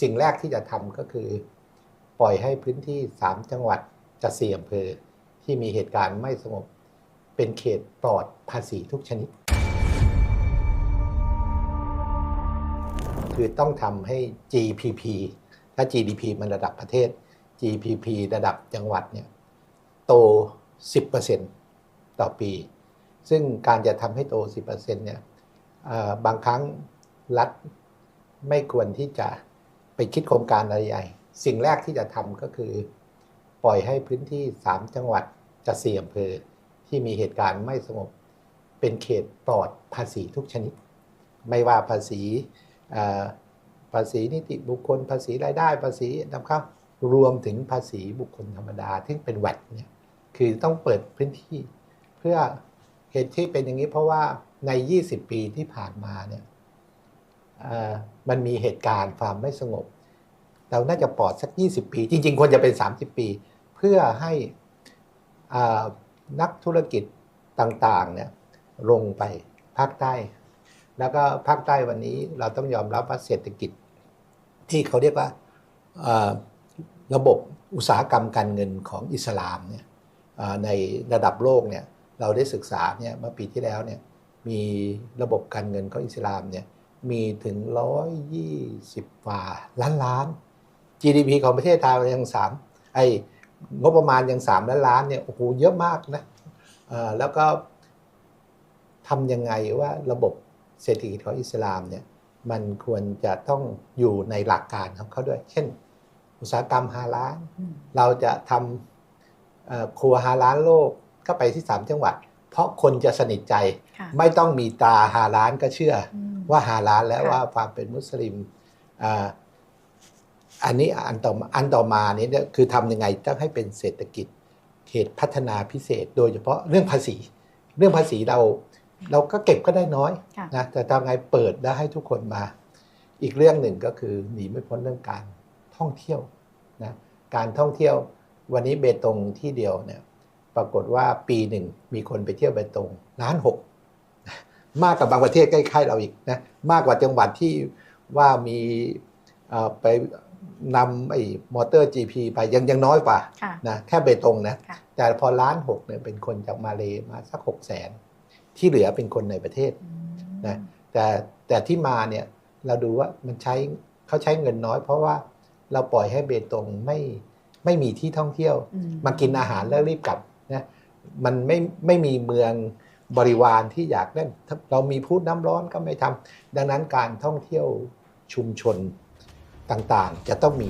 สิ่งแรกที่จะทำก็คือ ปล่อยให้พื้นที่ 3 จังหวัดจะสี่อำเภอ ที่มีเหตุการณ์ไม่สงบ เป็นเขตปลอดภาษีทุกชนิด คือต้องทำให้ GPP ถ้า GDP มันระดับประเทศ GPP ระดับจังหวัดเนี่ยโต 10%ต่อปี ซึ่งการจะทำให้โต 10%เนี่ยเอ่อบางครั้งรัฐไม่ควรที่จะ ไปคิดโครงการอะไรใหญ่ สิ่งแรกที่จะทำก็คือ ปล่อยให้พื้นที่ 3 จังหวัดจะสี่อำเภอที่มีเหตุการณ์ไม่สงบเป็นเขตปลอดภาษีทุกชนิด ไม่ว่าภาษีภาษีนิติบุคคล ภาษีรายได้ภาษีนำเข้ารวมถึงภาษีบุคคลธรรมดาที่เป็นแวดเนี่ยคือต้องเปิดพื้นที่ เพื่อเหตุที่เป็นอย่างนี้เพราะว่าใน 20 ปีที่ผ่านมาเนี่ย มันมีเหตุการณ์ความไม่สงบ เราน่าจะปลอดสัก 20 ปี จริง ๆ ควรจะเป็น 30 ปี เพื่อให้นักธุรกิจต่างๆเนี่ยลงไปภาคใต้ แล้วก็ภาคใต้วันนี้เราต้องยอมรับว่าเศรษฐกิจ ที่เขาเรียกว่าระบบอุตสาหกรรมการเงินของอิสลามเนี่ยในระดับโลกเนี่ยเราได้ศึกษาเนี่ยเมื่อปีที่แล้วเนี่ยมีระบบการเงินของอิสลามเนี่ย มีถึง 120กว่าล้านล้าน GDP ของประเทศไทยยังสามไอ้งบประมาณยังสามล้านล้านเนี่ยโอ้โหเยอะมากนะเอ่อแล้วก็ทำยังไงว่าระบบเศรษฐกิจของอิสลามเนี่ยมันควรจะต้องอยู่ในหลักการของเขาด้วย เช่น อุตสาหกรรมฮาลาลอืมเราจะทำเอ่อครัวฮาลาลโลกก็ไปที่3จังหวัด เพราะคนจะสนิทใจค่ะไม่ต้องมีตาฮาลาลก็เชื่ออืม ว่าฮาลาลแล้วค่ะว่าความเป็นมุสลิมอ่าอันนี้อันต่อมาอันต่อมานี้เนี่ยคือทำยังไงต้องให้เป็นเศรษฐกิจเขตพัฒนาพิเศษ โดยเฉพาะเรื่องภาษี เรื่องภาษีเราเราก็เก็บก็ได้น้อยค่ะนะแต่ทำไงเปิดแล้วให้ทุกคนมา อีกเรื่องหนึ่งก็คือหนีไม่พ้นเรื่องการท่องเที่ยวนะการท่องเที่ยววันนี้เบตงที่เดียวเนี่ยปรากฏว่าปีหนึ่งมีคนไปเที่ยวเบตงล้านหก มากกว่าบางประเทศใกล้ๆเราอีกนะมากกว่าจังหวัดที่ว่ามีเอ่อไปนำไอ้มอเตอร์ GP ไปยังยังน้อยกว่าค่ะนะแค่เบตงนะค่ะแต่พอล้านหกเนี่ยเป็นคนจากมาเลมาสักหกแสนที่เหลือเป็นคนในประเทศอืมนะแต่แต่ที่มาเนี่ยเราดูว่ามันใช้เขาใช้เงินน้อย เพราะว่าเราปล่อยให้เบตงไม่ไม่มีที่ท่องเที่ยวอืมากินอาหารแล้วรีบกลับนะมันไม่ไม่มีเมือง บริวารที่อยากเล่นถ้าเรามีพูดน้ำร้อนก็ไม่ทำดังนั้นการท่องเที่ยวชุมชนต่างๆ จะต้องมี